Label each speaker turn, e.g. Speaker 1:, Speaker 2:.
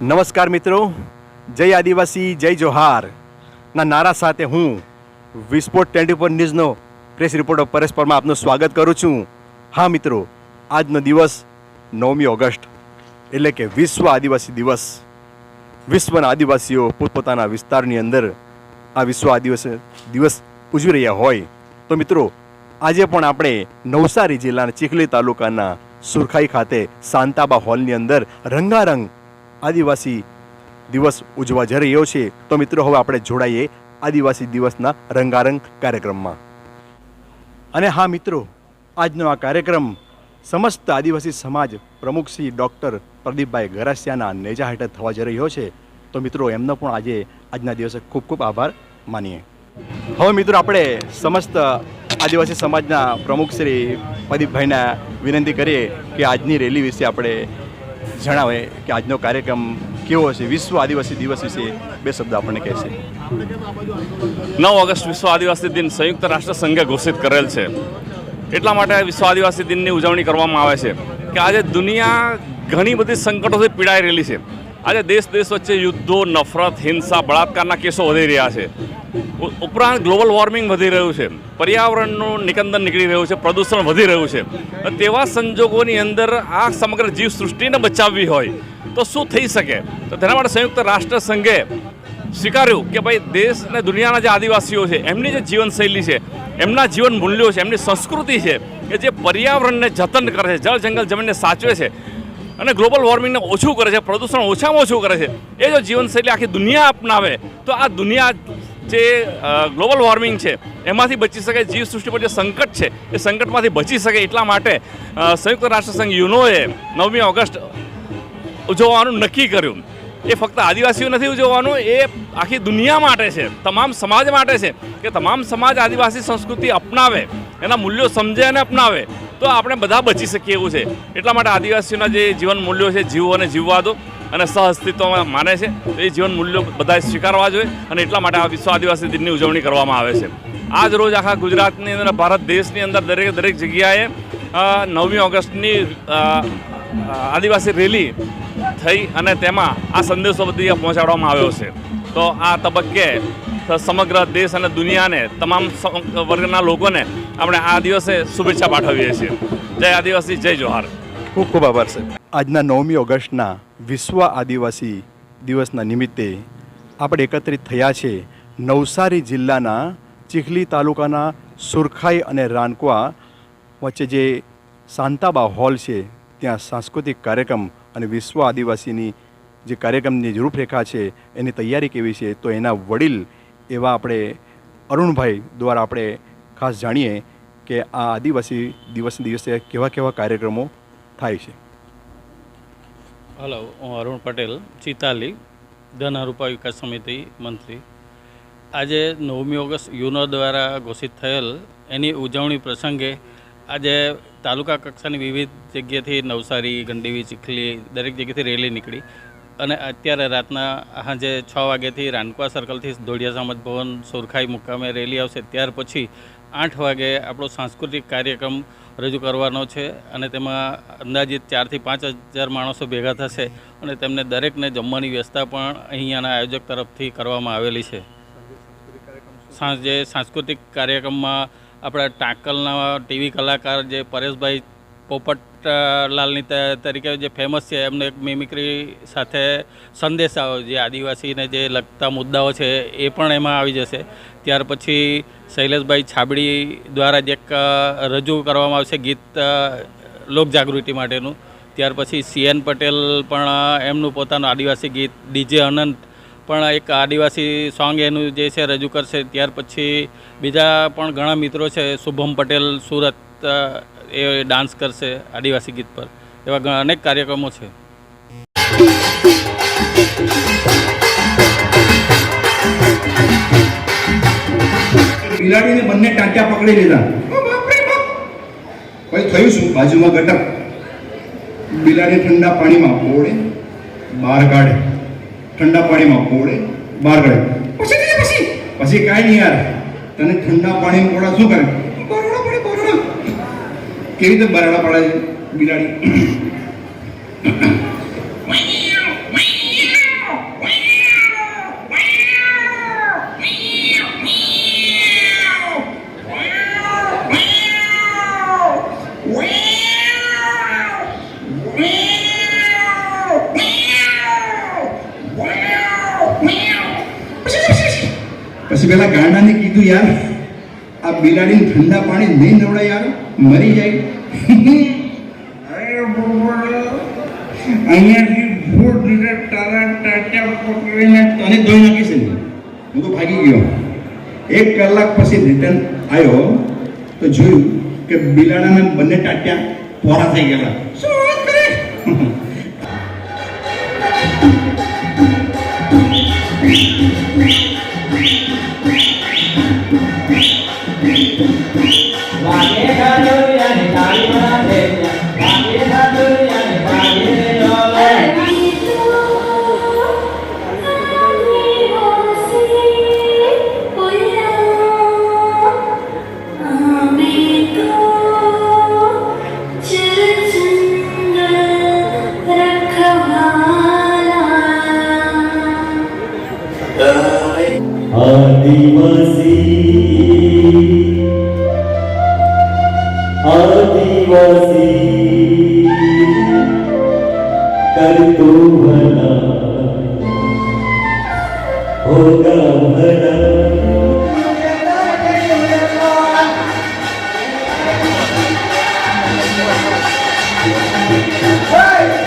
Speaker 1: નમસ્કાર મિત્રો. જય આદિવાસી, જય જોહાર. ના નારા સાથે હું વિસ્ફોટ ટ્વેન્ટી ફોર ન્યૂઝનો પ્રેસ રિપોર્ટર પરેશ પરમાર આપનું સ્વાગત કરું છું. હા મિત્રો, આજનો દિવસ નવમી ઓગસ્ટ, એટલે કે વિશ્વ આદિવાસી દિવસ. વિશ્વના આદિવાસીઓ પોતપોતાના વિસ્તારની અંદર આ વિશ્વ આદિવાસી દિવસ ઉજવી રહ્યા હોય. તો મિત્રો, આજે પણ આપણે નવસારી જિલ્લાના ચીખલી તાલુકાના સુરખાઈ ખાતે સાંતાબા હોલની અંદર રંગારંગ આદિવાસી દિવસ ઉજવા જઈ રહ્યો છે. તો મિત્રો, હવે આપણે જોડાઈએ આદિવાસી દિવસના રંગારંગ કાર્યક્રમમાં. અને હા મિત્રો, આજનો આ કાર્યક્રમ સમસ્ત આદિવાસી સમાજ પ્રમુખ શ્રી ડૉક્ટર પ્રદીપભાઈ ગરાસિયાના નેજા હેઠળ થવા જઈ રહ્યો છે. તો મિત્રો, એમનો પણ આજે આજના દિવસે ખૂબ ખૂબ આભાર માનીએ. હવે મિત્રો, આપણે સમસ્ત આદિવાસી સમાજના પ્રમુખ શ્રી પ્રદીપભાઈને વિનંતી કરીએ કે આજની રેલી વિશે આપણે જણાવે કે આજનો કાર્યક્રમ કેવો હશે વિશ્વ આદિવાસી દિવસ વિશે બે શબ્દ આપણને કહેશે
Speaker 2: નવ ઓગસ્ટ વિશ્વ આદિવાસી દિન સંયુક્ત રાષ્ટ્ર સંઘે ઘોષિત કરેલ છે. એટલા માટે વિશ્વ આદિવાસી દિનની ઉજવણી કરવામાં આવે છે કે આજે દુનિયા ઘણી બધી સંકટોથી પીડાઈ રહેલી છે. આજે દેશ દેશ વચ્ચે યુદ્ધો, નફરત, હિંસા, બળાત્કારના કેસો વધી રહ્યા છે. ઉપરાંત ગ્લોબલ વોર્મિંગ વધી રહ્યું છે. પર્યાવરણનું નિકંદન નીકળી રહ્યું છે, પ્રદૂષણ વધી રહ્યું છે. તેવા સંજોગોની અંદર આ સમગ્ર જીવ સૃષ્ટિને બચાવવી હોય તો શું થઈ શકે? તો તેના માટે સંયુક્ત રાષ્ટ્ર સંઘે સ્વીકાર્યું કે ભાઈ, દેશ અને દુનિયાના જે આદિવાસીઓ છે, એમની જે જીવનશૈલી છે, એમના જીવન મૂલ્યો છે, એમની સંસ્કૃતિ છે કે જે પર્યાવરણને જતન કરે છે, જળ જંગલ જમીનને સાચવે છે અને ગ્લોબલ વોર્મિંગને ઓછું કરે છે, પ્રદૂષણ ઓછામાં ઓછું કરે છે, એ જો જીવનશૈલી આખી દુનિયા અપનાવે, તો આ દુનિયા જે ગ્લોબલ વોર્મિંગ છે, એમાંથી બચી શકે જીવસૃષ્ટિ પર જે સંકટ છે, એ સંકટમાંથી બચી શકે એટલા માટે સંયુક્ત રાષ્ટ્રસંઘ યુનોએ નવમી ઓગસ્ટ ઉજવવાનું નક્કી કર્યું. એ ફક્ત આદિવાસીઓ નથી ઉજવવાનું, એ આખી દુનિયા માટે છે, તમામ સમાજ માટે છે, કે તમામ સમાજ આદિવાસી સંસ્કૃતિ અપનાવે, એના મૂલ્યો સમજે અને અપનાવે, તો આપણે બધા બચી શકીએ એવું છે. એટલા માટે આદિવાસીઓના જે જીવન મૂલ્યો છે, જીવો અને જીવવા દો અને સહઅસ્તિત્વમાં માને છે. એ જીવન મૂલ્યો બધાએ સ્વીકારવા જોઈએ અને એટલા માટે આ વિશ્વ આદિવાસી દિનની ઉજવણી કરવામાં આવે છે. આજ રોજ આખા ગુજરાતની અંદર ભારત દેશની અંદર દરેક દરેક જગ્યાએ નવમી ઓગસ્ટની આદિવાસી રેલી થઈ અને તેમાં આ સંદેશો બધી પહોંચાડવામાં આવ્યો છે. તો આ તબક્કે સમગ્ર દેશ અને દુનિયાને, તમામ વર્ગના લોકોને આપણે આ દિવસે શુભેચ્છા પાઠવીએ છીએ. જય આદિવાસી, જય જોહાર.
Speaker 1: ખૂબ ખૂબ આભાર, સાહેબ. આજના નવમી ઓગસ્ટના વિશ્વ આદિવાસી દિવસના નિમિત્તે આપણે એકત્રિત થયા છે નવસારી જિલ્લાના ચીખલી તાલુકાના સુરખાઈ અને રાનકવા વચ્ચે જે શાંતાબા હોલ છે, ત્યાં સાંસ્કૃતિક કાર્યક્રમ અને વિશ્વ આદિવાસીની જે કાર્યક્રમની રૂપરેખા છે, એની તૈયારી કેવી છે, તો એના વડીલ એવા આપણે અરુણભાઈ દ્વારા આપણે ખાસ જાણીએ કે આ આદિવાસી દિવસ દિવસે કેવા કેવા કાર્યક્રમો થાય છે.
Speaker 3: હલો હું અરુણ પટેલ, ચિતાલી, ધન રૂપા વિકાસ સમિતિ મંત્રી. આજે નવમી ઓગસ્ટ યુનો દ્વારા ઘોષિત થયેલ એની ઉજવણી પ્રસંગે આજે તાલુકા કક્ષાની વિવિધ જગ્યાએથી નવસારી, ગંડીવી, ચીખલી દરેક જગ્યાએથી રેલી નીકળી અને અત્યારે રાતના સાંજે છ વાગ્યાથી રાનકવા સર્કલથી ધોળિયા સમાજ ભવન, સુરખાઈ મુકામે રેલી આવશે. ત્યાર પછી આઠ વાગે આપણો સાંસ્કૃતિક કાર્યક્રમ રજૂ કરવાનો છે અને તેમાં અંદાજિત ચારથી પાંચ હજાર માણસો ભેગા થશે અને તેમને દરેકને જમવાની વ્યવસ્થા પણ અહીંયાના આયોજક તરફથી કરવામાં આવેલી છે. સાંજે સાંસ્કૃતિક કાર્યક્રમમાં આપણા ટાંકલના ટીવી કલાકાર જે પરેશભાઈ પોપટલાલની ત- તરીકે જે ફેમસ છે, એમને એક મિમિક્રી સાથે સંદેશાઓ, જે આદિવાસીને જે લગતા મુદ્દાઓ છે, એ પણ એમાં આવી જશે. ત્યાર પછી શૈલેષભાઈ છાબડી દ્વારા જે એક રજૂ કરવામાં આવશે ગીત લોકજાગૃતિ માટેનું. ત્યાર પછી સીએન પટેલ પણ એમનું પોતાનું આદિવાસી ગીત ડીજે અનંત પણ એક આદિવાસી સોંગ એનું જે છે, રજૂ કરશે. ત્યાર પછી બીજા પણ ઘણા મિત્રો છે, શુભમ પટેલ, સુરત એ ડાન્સ કરશે આદિવાસી ગીત પર, એવા અનેક કાર્યક્રમો છે.
Speaker 4: બિલાડીને બંને ટાંટ્યા પકડી લીધા. પછી થયું શું? બાજુમાં ગટક બિલાડી ઠંડા પાણીમાં પોળે, બહાર કાઢે. ઠંડા પાણીમાં પોળે, બહાર કાઢે. પછી. પછી કાંઈ નહીં યાર. તને ઠંડા પાણીમાં પોળા શું કરે? કેવી રીતે બરાડા પડે છે, બિલાડી?
Speaker 1: પછી પેલા ગાંડાને કીધું, યાર, આ બિલાડીને ઠંડા પાણી નહીં નવડાય યાર, મરી જાય. અહીંયાથી ભૂત લીધે તારા ટાટા પકડીને તને ધોઈ નાખીશ ને હું તો ભાગી ગયો. એક કલાક પછી રિટર્ન આવ્યો, તો જોયું કે બિલાડાના બંને ટાટિયા પોરા થઈ ગયેલા. আদিবাসী आदिवासी कर तो भला होगा भला Hey!